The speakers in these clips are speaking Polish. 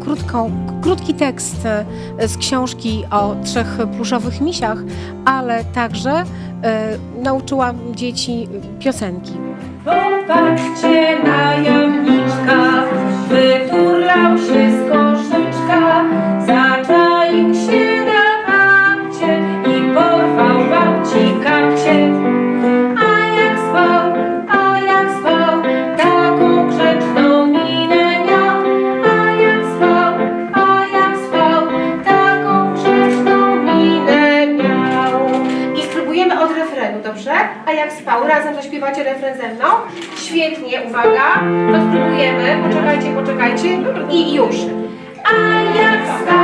krótką, krótki tekst e, z książki o trzech pluszowych misiach, ale także e, nauczyłam dzieci piosenki. Popatrzcie na jamniczka, wyturlał się z od refrenu, dobrze? A jak spał, razem zaśpiewacie refren ze mną? Świetnie, uwaga. To spróbujemy. Poczekajcie, poczekajcie. I już. A jak spał,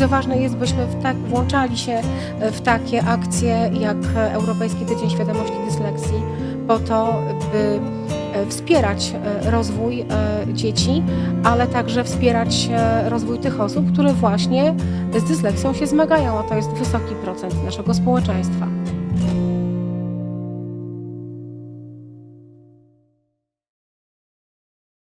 Bardzo ważne jest, byśmy tak, włączali się w takie akcje jak Europejski Tydzień Świadomości Dysleksji, po to, by e, wspierać e, rozwój e, dzieci, ale także wspierać e, rozwój tych osób, które właśnie z dysleksją się zmagają, a to jest wysoki procent naszego społeczeństwa.